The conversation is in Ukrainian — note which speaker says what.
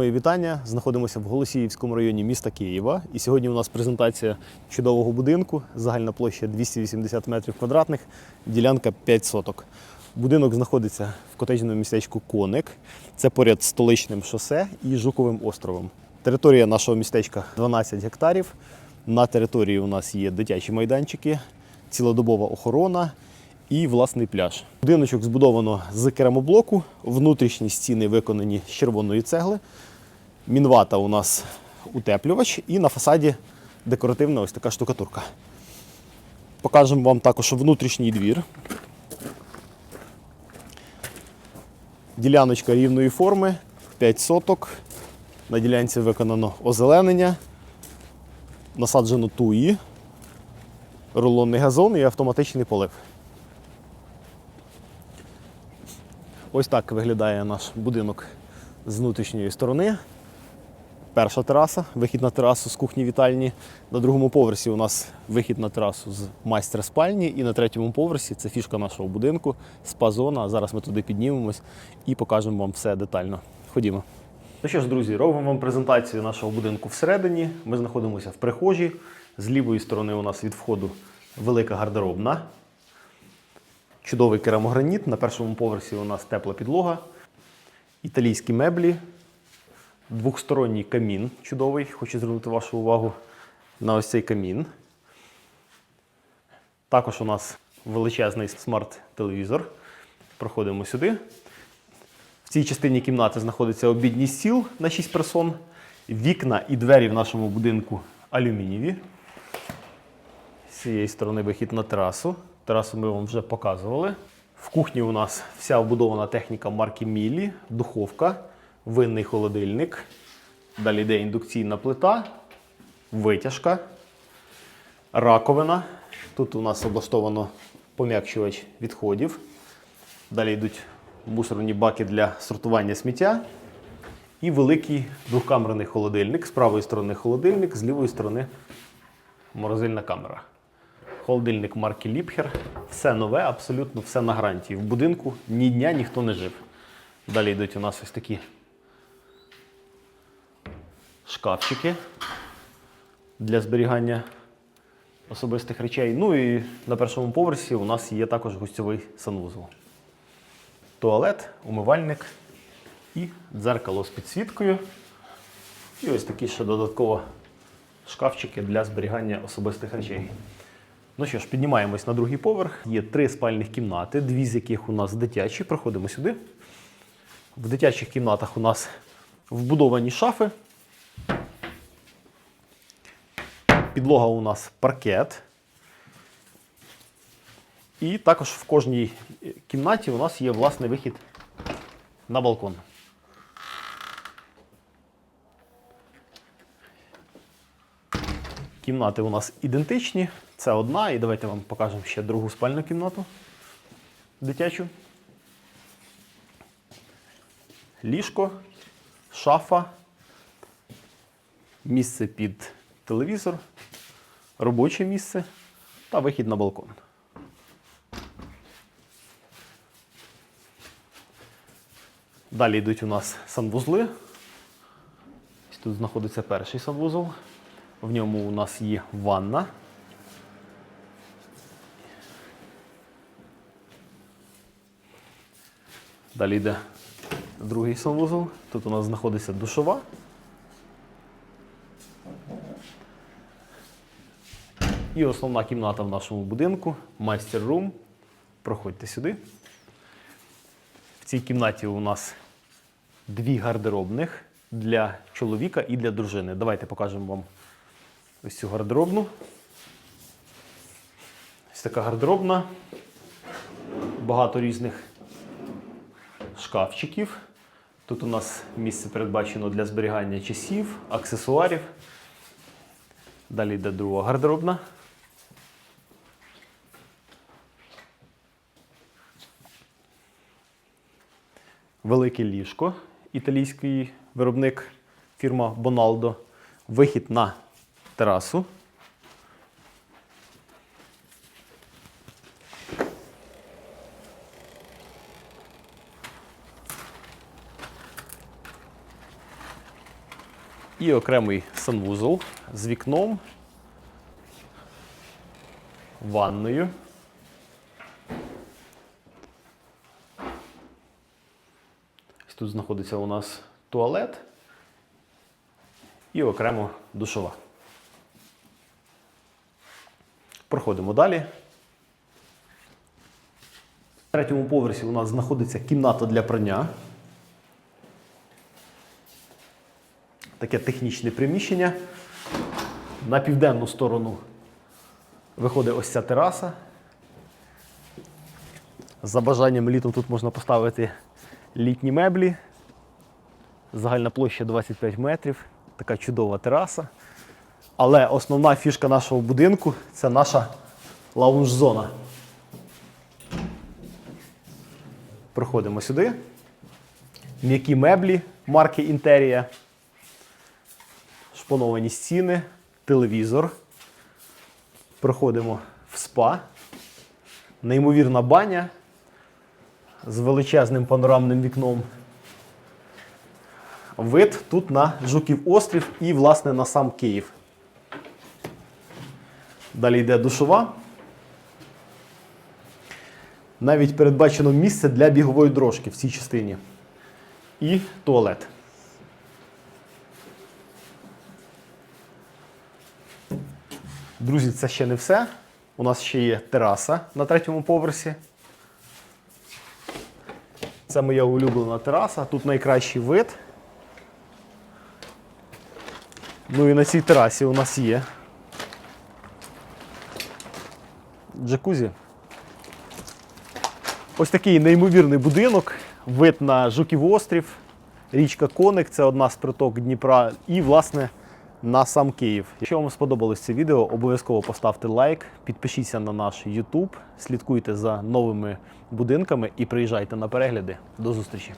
Speaker 1: Мої вітання. Знаходимося в Голосіївському районі міста Києва. І сьогодні у нас презентація чудового будинку. Загальна площа 280 метрів квадратних, ділянка 5 соток. Будинок знаходиться в котеджному містечку Коник. Це поряд столичним шосе і Жуковим островом. Територія нашого містечка 12 гектарів. На території у нас є дитячі майданчики, цілодобова охорона і власний пляж. Будиночок збудовано з керамоблоку, внутрішні стіни виконані з червоної цегли. Мінвата у нас утеплювач і на фасаді декоративна ось така штукатурка. Покажемо вам також внутрішній двір. Діляночка рівної форми, 5 соток. На ділянці виконано озеленення, насаджено туї, рулонний газон і автоматичний полив. Ось так виглядає наш будинок з внутрішньої сторони. Перша тераса, вихід на терасу з кухні вітальні. На другому поверсі у нас вихід на терасу з майстер спальні. І на третьому поверсі це фішка нашого будинку, спа-зона. Зараз ми туди піднімемось і покажемо вам все детально. Ходімо. Ну що ж, друзі, робимо вам презентацію нашого будинку всередині. Ми знаходимося в прихожі. З лівої сторони у нас від входу велика гардеробна. Чудовий керамограніт. На першому поверсі у нас тепла підлога, італійські меблі, двохсторонній камін чудовий. Хочу звернути вашу увагу на ось цей камін. Також у нас величезний смарт-телевізор. Проходимо сюди. В цій частині кімнати знаходиться обідній стіл на 6 персон. Вікна і двері в нашому будинку алюмінієві. З цієї сторони вихід на терасу. Терасу ми вам вже показували. В кухні у нас вся вбудована техніка марки Мілі, духовка, винний холодильник. Далі йде індукційна плита, витяжка, раковина. Тут у нас облаштовано пом'якчувач відходів. Далі йдуть мусорні баки для сортування сміття. І великий двохкамерний холодильник. З правої сторони холодильник, з лівої сторони морозильна камера. Холодильник марки Ліпхер. Все нове, абсолютно все на гарантії. В будинку ні дня ніхто не жив. Далі йдуть у нас ось такі шкафчики для зберігання особистих речей. Ну і на першому поверсі у нас є також гостьовий санвузол. Туалет, умивальник і дзеркало з підсвіткою. І ось такі ще додатково шкафчики для зберігання особистих речей. Ну що ж, піднімаємось на другий поверх. Є три спальних кімнати, дві з яких у нас дитячі. Проходимо сюди. В дитячих кімнатах у нас вбудовані шафи. Підлога у нас паркет. І також в кожній кімнаті у нас є власний вихід на балкон. Кімнати у нас ідентичні. Це одна, і давайте вам покажемо ще другу спальну кімнату дитячу. Ліжко, шафа, місце під телевізор, робоче місце та вихід на балкон. Далі йдуть у нас санвузли. Тут знаходиться перший санвузол. В ньому у нас є ванна. Далі йде другий санвузол. Тут у нас знаходиться душова. І основна кімната в нашому будинку майстер-рум. Проходьте сюди. В цій кімнаті у нас дві гардеробних для чоловіка і для дружини. Давайте покажемо вам ось цю гардеробну. Ось така гардеробна. Багато різних шкафчиків. Тут у нас місце передбачено для зберігання часів, аксесуарів. Далі йде друга гардеробна. Велике ліжко, італійський виробник фірма Бональдо. Вихід на терасу. І окремий санвузол з вікном, ванною. Тут знаходиться у нас туалет і окремо душова. Проходимо далі. На третьому поверсі у нас знаходиться кімната для прання. Таке технічне приміщення. На південну сторону виходить ось ця тераса. За бажанням літом тут можна поставити літні меблі. Загальна площа 25 метрів. Така чудова тераса. Але основна фішка нашого будинку це наша лаунж-зона. Проходимо сюди. М'які меблі марки Інтерія. Шпоновані стіни, телевізор. Проходимо в спа. Неймовірна баня з величезним панорамним вікном. Вид тут на Жуків острів і, власне, на сам Київ. Далі йде душова. Навіть передбачено місце для бігової дорожки в цій частині. І туалет. Друзі, це ще не все. У нас ще є тераса на третьому поверсі. Це моя улюблена тераса. Тут найкращий вид. Ну і на цій терасі у нас є джакузі. Ось такий неймовірний будинок, вид на Жуків острів, річка Коник це одна з приток Дніпра, і, власне, на сам Київ. Якщо вам сподобалось це відео, обов'язково поставте лайк, підпишіться на наш YouTube, слідкуйте за новими будинками і приїжджайте на перегляди. До зустрічі!